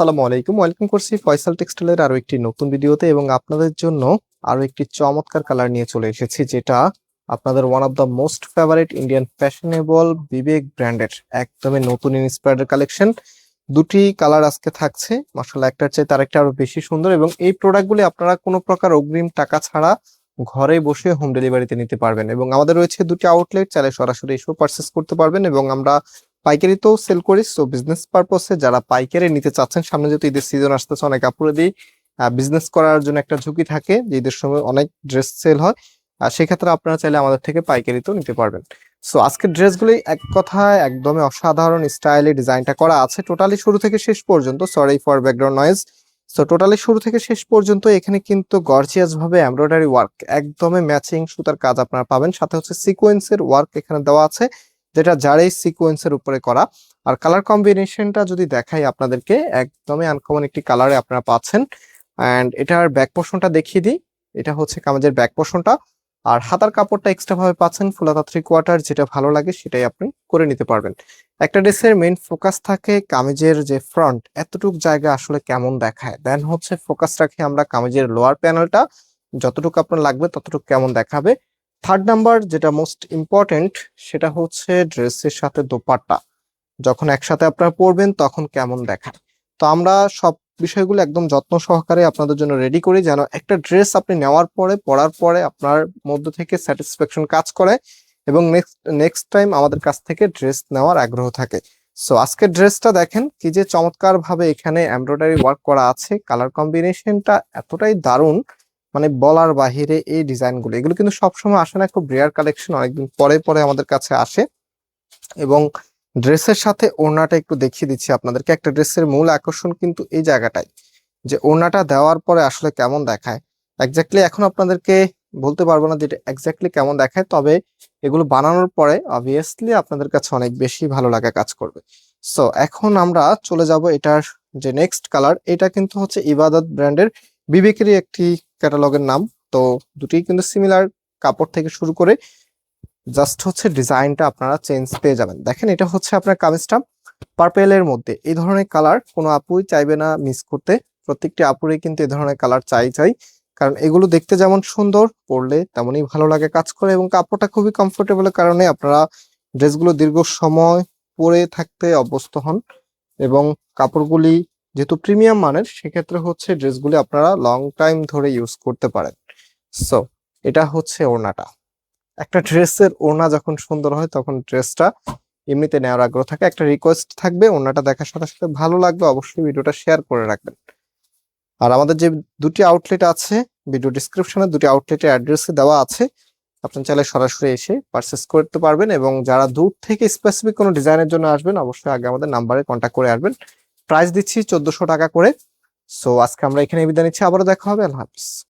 আসসালামু আলাইকুম। ওয়েলকাম করছি ফয়সাল টেক্সটাইলের আরও একটি নতুন ভিডিওতে এবং আপনাদের জন্য আরও একটি চমৎকার কালার নিয়ে চলে এসেছি, যেটা আপনাদের one of the most favourite Indian fashionable Vivek ব্র্যান্ডের একদমই নতুন ইন্সপায়ার্ড কালেকশন দুটি কালার আজকে থাকছে মাসাল্লাহ একটার চেয়ে তার একটা আরও বেশি সুন্দর এবং এই প্রোডাক্টগুলি আপনারা কোনো প্রকার অগ্রিম টাকা ছাড়া ঘরে বসে হোম ডেলিভারিতে নিতে পারবেন এবং আমাদের রয়েছে দুটি আউটলেট চাইলে সরাসরি এসেও পারচেস করতে পারবেন এবং আমরা পাইকারিতেও সেল করি সো বিজনেস পারপসে যারা পাইকারি নিতে চাচ্ছেন, সামনে যেহেতু ঈদের সিজন আসতেছে, অনেক দিই বিজনেস করার জন্য একটা ঝুঁকি থাকে যে ঈদের সময় অনেক ড্রেস সেল হয়, আর সেক্ষেত্রে আপনারা চাইলে আমাদের থেকে পাইকারিতেও নিতে পারবেন। সো আজকের ড্রেসগুলি এক কথায় একদমই অসাধারণ স্টাইলে ডিজাইনটা করা আছে টোটালি শুরু থেকে শেষ পর্যন্ত sorry for background noise so totally শুরু থেকে শেষ পর্যন্ত এখানে কিন্তু গর্জিয়াস ভাবে এমব্রয়ডারি ওয়ার্ক একদমই ম্যাচিং সুতার কাজ আপনারা পাবেন, সাথে হচ্ছে সিকোয়েন্সের ওয়ার্ক এখানে দেওয়া আছে যেটা জারেই সিকোয়েন্সের উপরে করা। আর কালার কম্বিনেশনটা যদি দেখাই আপনাদেরকে, একদমই আনকমন একটি কালারে আপনারা পাচ্ছেন। অ্যান্ড এটার ব্যাক পোর্শনটা দেখিয়ে দিই। এটা হচ্ছে কামাজের ব্যাক পোর্শনটা আর হাতার কাপড়টা এক্সট্রা ভাবে পাচ্ছেন ফুলাতা থ্রি কোয়ার্টার যেটা ভালো লাগে সেটাই আপনি করে নিতে পারবেন। একটা ড্রেসের মেইন ফোকাস থাকে কামিজের যে ফ্রন্ট এতটুক জায়গা আসলে কেমন দেখায়? দেন হচ্ছে ফোকাস রাখি আমরা কামিজের লোয়ার প্যানেলটা যতটুকু আপনার লাগবে ততটুকু কেমন দেখাবে। থার্ড নাম্বার যেটা মোস্ট ইম্পর্টেন্ট সেটা হচ্ছে ড্রেসের সাথে দোপাট্টা। যখন একসাথে আপনারা পরবেন তখন কেমন দেখায়। তো আমরা সব বিষয়গুলো একদম যত্ন সহকারে আপনাদের জন্য রেডি করি যেন একটা ড্রেস আপনি নেওয়ার পরে, পরার পরে আপনার মধ্যে থেকে স্যাটিসফ্যাকশন কাজ করে এবং নেক্সট নেক্সট টাইম আমাদের কাছ থেকে ড্রেস নেওয়ার আগ্রহ থাকে। সো আজকের ড্রেসটা দেখেন কি যে চমৎকার ভাবে এখানে এমব্রয়ডারি ওয়ার্ক করা আছে। কালার কম্বিনেশনটা এতটাই দারুণ মানে বলার বাহিরে এই ডিজাইনগুলো, এগুলো কিন্তু সবসময় আসে না, খুব রেয়ার কালেকশন অনেকদিন পরে পরে আমাদের কাছে আসে। এবং ড্রেসের সাথে ওড়নাটা একটু দেখিয়ে দিচ্ছি আপনাদেরকে। একটা ড্রেসের মূল আকর্ষণ কিন্তু এই জায়গাটাই, যে ওড়নাটা দেওয়ার পরে আসলে কেমন দেখায়। এক্স্যাক্টলি এখন আপনাদেরকে বলতে পারব না যে এটা এক্স্যাক্টলি কেমন দেখায়, তবে এগুলো বানানোর পরে অবভিয়াসলি আপনাদের কাছে অনেক বেশি ভালো লাগা কাজ করবে। সো এখন আমরা চলে যাব এটার যে নেক্সট কালার এটা কিন্তু হচ্ছে ইবাদত ব্র্যান্ডের বিবেকেরই একটি ক্যাটালগের নাম। তো দুটি কিন্তু সিমিলার কাপড় থেকে শুরু করে জাস্ট হচ্ছে ডিজাইনটা আপনারা চেঞ্জ পেয়ে যাবেন। দেখেন, এটা হচ্ছে আপনার কামিজটা। পার্পেলের মধ্যে এই ধরনের কালার কোনো আপুই চাইবে না মিস করতে। প্রত্যেকটি আপুরই কিন্তু এই ধরনের কালার চাই চাই। কারণ এগুলো দেখতে যেমন সুন্দর, পরলে তেমনই ভালো লাগে কাজ করে এবং কাপড়টা খুবই কমফোর্টেবলের কারণে আপনারা ড্রেসগুলো দীর্ঘ সময় পরে থাকতে অভ্যস্ত হন এবং কাপড়গুলি যেহেতু প্রিমিয়াম মানের, সেক্ষেত্রে হচ্ছে ড্রেসগুলি আপনারা লং টাইম ধরে ইউজ করতে পারেন। সো এটা হচ্ছে ওড়নাটা। একটা ড্রেসের ওড়না যখন সুন্দর হয়, তখন ড্রেসটা এমনিতে নেওয়ার আগ্রহ থাকে। একটা রিকোয়েস্ট থাকবে, ওড়নাটা দেখার সাথে সাথে ভালো লাগবে, অবশ্যই ভিডিওটা শেয়ার করে রাখবেন। আর আমাদের যে দুটি আউটলেট আছে ভিডিও ডিসক্রিপশনে দুটি আউটলেটের অ্যাড্রেস দেওয়া আছে, আপনি চাইলে সরাসরি এসে পারচেস করতে পারবেন এবং যারা দূর থেকে স্পেসিফিক কোনো ডিজাইনের জন্য আসবেন, অবশ্যই আগে আমাদের নাম্বারে কন্ট্যাক্ট করে আসবেন। প্রাইস দিচ্ছি চোদ্দশো টাকা করে। সো আজকে আমরা এখানে বিদায় নিচ্ছি। আবারও দেখা হবে। আল্লাহ হাফিজ।